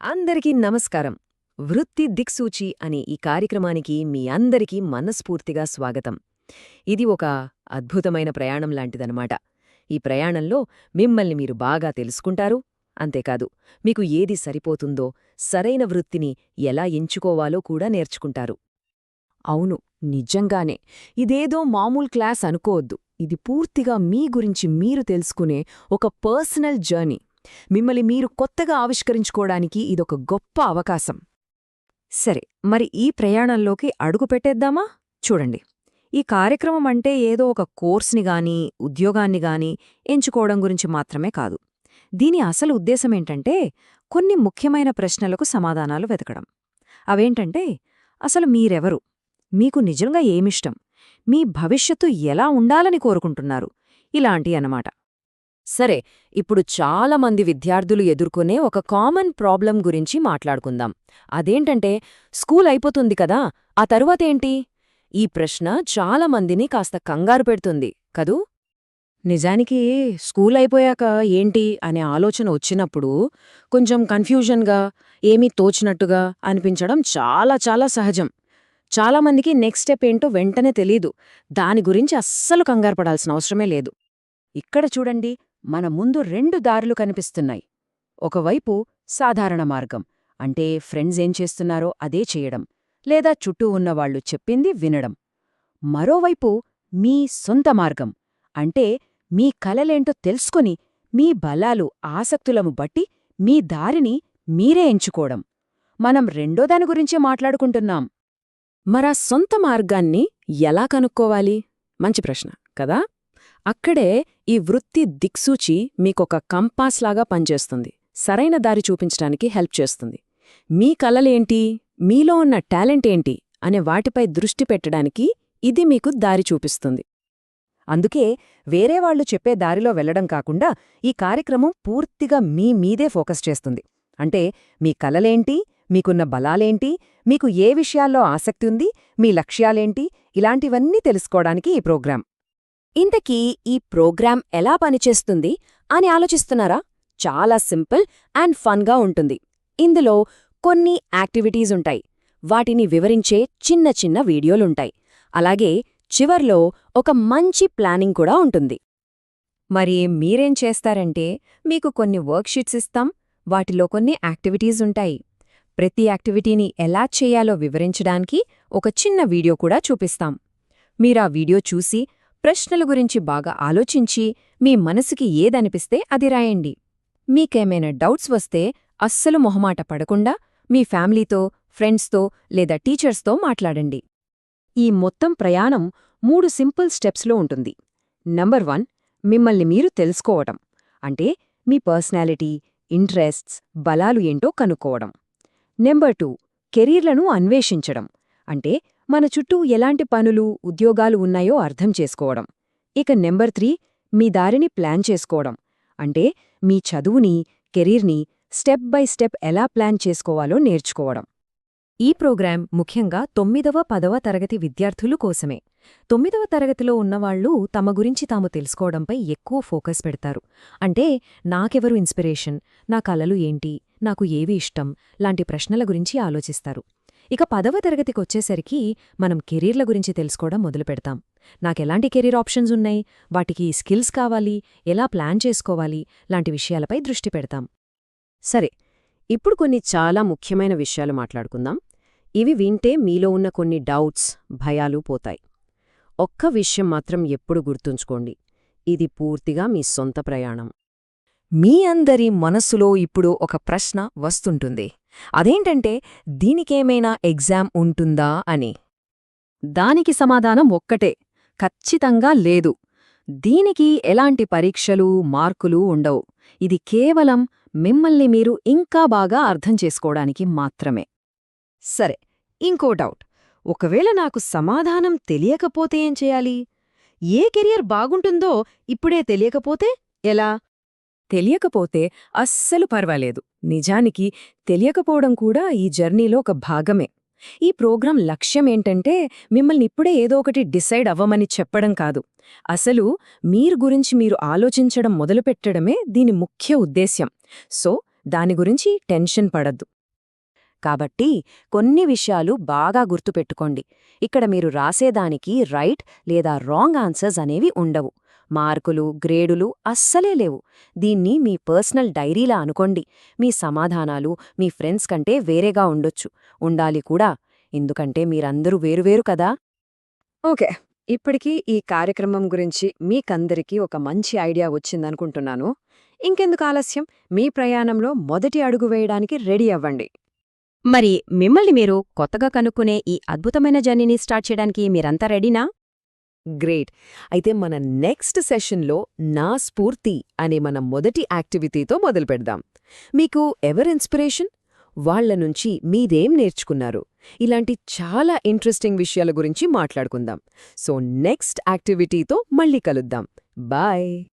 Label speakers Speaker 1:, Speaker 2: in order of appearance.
Speaker 1: అందరికీ నమస్కారం. వృత్తి దిక్సూచి అనే ఈ కార్యక్రమానికి మీ అందరికీ మనస్ఫూర్తిగా స్వాగతం. ఇది ఒక అద్భుతమైన ప్రయాణం లాంటిదనమాట ఈ ప్రయాణంలో మిమ్మల్ని మీరు బాగా తెలుసుకుంటారు. అంతేకాదు మీకు ఏది సరిపోతుందో సరైన వృత్తిని ఎలా ఎంచుకోవాలో కూడా నేర్చుకుంటారు. అవును నిజంగానే. ఇదేదో మామూలు క్లాస్ అనుకోవద్దు. ఇది పూర్తిగా మీ గురించి మీరు తెలుసుకునే ఒక పర్సనల్ జర్నీ. మిమ్మల్ని మీరు కొత్తగా ఆవిష్కరించుకోవడానికి ఇదొక గొప్ప అవకాశం. సరే మరి ఈ ప్రయాణంలోకి అడుగు పెట్టేద్దామా? చూడండి. ఈ కార్యక్రమం అంటే ఏదో ఒక కోర్స్ని గాని ఉద్యోగాన్ని గాని ఎంచుకోవడం గురించి మాత్రమే కాదు. దీని అసలు ఉద్దేశమేంటంటే కొన్ని ముఖ్యమైన ప్రశ్నలకు సమాధానాలు వెతకడం. అవేంటంటే అసలు మీరెవరు? మీకు నిజంగా ఏమిష్టం? మీ భవిష్యత్తు ఎలా ఉండాలని కోరుకుంటున్నారు? ఇలాంటి అన్నమాట. సరే ఇప్పుడు చాలా మంది విద్యార్థులు ఎదుర్కొనే ఒక కామన్ ప్రాబ్లం గురించి మాట్లాడుకుందాం. అదేంటంటే స్కూల్ అయిపోతుంది కదా ఆ తరువాతేంటి ఈ ప్రశ్న చాలా మందిని కాస్త కంగారు పెడుతుంది కదూ? నిజానికి స్కూల్ అయిపోయాక ఏంటి అనే ఆలోచన వచ్చినప్పుడు కొంచెం కన్ఫ్యూజన్గా ఏమీ తోచినట్టుగా అనిపించడం చాలా చాలా సహజం. చాలామందికి నెక్స్ట్ స్టెప్ ఏంటో వెంటనే తెలీదు దాని గురించి అస్సలు కంగారు పడాల్సిన అవసరమే లేదు. ఇక్కడ చూడండి మన ముందు రెండు దారులు కనిపిస్తున్నాయి. ఒకవైపు సాధారణ మార్గం అంటే ఫ్రెండ్స్ ఏం చేస్తున్నారో అదే చేయడం లేదా చుట్టూ ఉన్నవాళ్ళు చెప్పింది వినడం. మరోవైపు మీ సొంత మార్గం అంటే మీ కలలేంటో తెలుసుకుని మీ బలాలు ఆసక్తులము బట్టి మీ దారిని మీరే ఎంచుకోవడం. మనం రెండో దాని గురించే మాట్లాడుకుంటున్నాం. మరా సొంత మార్గాన్ని ఎలా కనుక్కోవాలి? మంచి ప్రశ్న కదా? అక్కడే ఈ వృత్తి దిక్సూచి మీకొక కంపాస్లాగా పనిచేస్తుంది. సరైన దారి చూపించడానికి హెల్ప్ చేస్తుంది. మీ కలలేంటి? మీలో ఉన్న టాలెంట్ ఏంటి? అనే వాటిపై దృష్టి పెట్టడానికి ఇది మీకు దారి చూపిస్తుంది. అందుకే వేరేవాళ్ళు చెప్పే దారిలో వెళ్ళడం కాకుండా ఈ కార్యక్రమం పూర్తిగా మీ మీదే ఫోకస్ చేస్తుంది. అంటే మీ కలలేంటి? మీకున్న బలాలేంటి? మీకు ఏ విషయాల్లో ఆసక్తి ఉంది? మీ లక్ష్యాలేంటి? ఇలాంటివన్నీ తెలుసుకోవడానికి ఈ ప్రోగ్రాం. ఇంతకీ ఈ ప్రోగ్రాం ఎలా పనిచేస్తుంది అని ఆలోచిస్తున్నారా? చాలా సింపుల్ అండ్ ఫన్గా ఉంటుంది. ఇందులో కొన్ని యాక్టివిటీస్ ఉంటాయి. వాటిని వివరించే చిన్న చిన్న వీడియోలుంటాయి. అలాగే చివర్లో ఒక మంచి ప్లానింగ్ కూడా ఉంటుంది. మరి మీరేం చేస్తారంటే మీకు కొన్ని వర్క్షీట్స్ ఇస్తాం. వాటిలో కొన్ని యాక్టివిటీస్ ఉంటాయి. ప్రతి యాక్టివిటీని ఎలా చేయాలో వివరించడానికి ఒక చిన్న వీడియో కూడా చూపిస్తాం. మీరా వీడియో చూసి ప్రశ్నల గురించి బాగా ఆలోచించి మీ మనసుకి ఏదనిపిస్తే అది రాయండి. మీకేమైనా డౌట్స్ వస్తే అస్సలు మొహమాట పడకుండా మీ ఫ్యామిలీతో ఫ్రెండ్స్తో లేదా టీచర్స్తో మాట్లాడండి. ఈ మొత్తం ప్రయాణం మూడు సింపుల్ స్టెప్స్లో ఉంటుంది. నంబర్ వన్ మిమ్మల్ని మీరు తెలుసుకోవటం. అంటే మీ పర్సనాలిటీ ఇంట్రెస్ట్స్ బలాలు ఏంటో కనుక్కోవడం. నెంబర్ టూ కెరీర్లను అన్వేషించడం. అంటే మన చుట్టూ ఎలాంటి పనులు ఉద్యోగాలు ఉన్నాయో అర్థం చేసుకోవడం. ఇక నెంబర్ త్రీ మీ దారిని ప్లాన్ చేసుకోవడం. అంటే మీ చదువుని కెరీర్ని స్టెప్ బై స్టెప్ ఎలా ప్లాన్ చేసుకోవాలో నేర్చుకోవడం. ఈ ప్రోగ్రాం ముఖ్యంగా తొమ్మిదవ పదవ తరగతి విద్యార్థులు కోసమే. తొమ్మిదవ తరగతిలో ఉన్నవాళ్ళు తమ గురించి తాము తెలుసుకోవడంపై ఎక్కువ ఫోకస్ పెడతారు. అంటే నాకెవరు ఇన్స్పిరేషన్? నా కలలు ఏంటి? నాకు ఏవి ఇష్టం? లాంటి ప్రశ్నల గురించి ఆలోచిస్తారు. ఇక పదవ తరగతికొచ్చేసరికి మనం కెరీర్ల గురించి తెలుసుకోవడం మొదలు పెడతాం నాకెలాంటి కెరీర్ ఆప్షన్స్ ఉన్నాయి? వాటికి స్కిల్స్ కావాలి? ఎలా ప్లాన్ చేసుకోవాలి? లాంటి విషయాలపై దృష్టి పెడతాం. సరే ఇప్పుడు కొన్ని చాలా ముఖ్యమైన విషయాలు మాట్లాడుకుందాం. ఇవి వింటే మీలో ఉన్న కొన్ని డౌట్స్ భయాలు పోతాయి. ఒక్క విషయం మాత్రం ఎప్పుడు గుర్తుంచుకోండి. ఇది పూర్తిగా మీ సొంత ప్రయాణం. మీ అందరి మనస్సులో ఇప్పుడు ఒక ప్రశ్న వస్తుంటుంది. అదేంటంటే దీనికేమైనా ఎగ్జామ్ ఉంటుందా అని. దానికి సమాధానం ఒక్కటే ఖచ్చితంగా లేదు. దీనికి ఎలాంటి పరీక్షలు మార్కులు ఉండవు. ఇది కేవలం మిమ్మల్ని మీరు ఇంకా బాగా అర్థం చేసుకోవడానికి మాత్రమే. సరే ఇంకో డౌట్. ఒకవేళ నాకు సమాధానం తెలియకపోతే ఏం చేయాలి? ఏ కెరియర్ బాగుంటుందో ఇప్పుడే తెలియకపోతే ఎలా? తెలియకపోతే అస్సలు పర్వాలేదు. నిజానికి తెలియకపోవడం కూడా ఈ జర్నీలో ఒక భాగమే. ఈ ప్రోగ్రాం లక్ష్యమేంటంటే మిమ్మల్ని ఇప్పుడే ఏదో ఒకటి డిసైడ్ అవ్వమని చెప్పడం కాదు. అసలు మీరు గురించి మీరు ఆలోచించడం మొదలుపెట్టడమే దీని ముఖ్య ఉద్దేశ్యం. సో దాని గురించి టెన్షన్ పడద్దు. కాబట్టి కొన్ని విషయాలు బాగా గుర్తుపెట్టుకోండి. ఇక్కడ మీరు రాసేదానికి రైట్ లేదా రాంగ్ ఆన్సర్స్ అనేవి ఉండవు. మార్కులు గ్రేడులు అస్సలే లేవు. దీన్ని మీ పర్సనల్ డైరీలా అనుకోండి. మీ సమాధానాలు మీ ఫ్రెండ్స్ కంటే వేరేగా ఉండొచ్చు. ఉండాలి కూడా. ఎందుకంటే మీరందరూ వేరువేరు కదా. ఓకే. ఇప్పటికీ ఈ కార్యక్రమం గురించి మీకందరికీ ఒక మంచి ఐడియా వచ్చిందనుకుంటున్నాను. ఇంకెందుకు ఆలస్యం? మీ ప్రయాణంలో మొదటి అడుగు వేయడానికి రెడీ అవ్వండి.
Speaker 2: మరి మిమ్మల్ని మీరు కొత్తగా కనుక్కునే ఈ అద్భుతమైన జర్నీని స్టార్ట్ చేయడానికి మీరంతా రెడీనా?
Speaker 1: గ్రేట్ అయితే మన నెక్స్ట్ సెషన్లో నా స్ఫూర్తి అనే మన మొదటి యాక్టివిటీతో మొదలు పెడదాం. మీకు ఎవర్ ఇన్స్పిరేషన్ వాళ్ళ నుంచి మీరేం నేర్చుకున్నారు? ఇలాంటి చాలా ఇంట్రెస్టింగ్ విషయాల గురించి మాట్లాడుకుందాం. సో నెక్స్ట్ యాక్టివిటీతో మళ్ళీ కలుద్దాం. బాయ్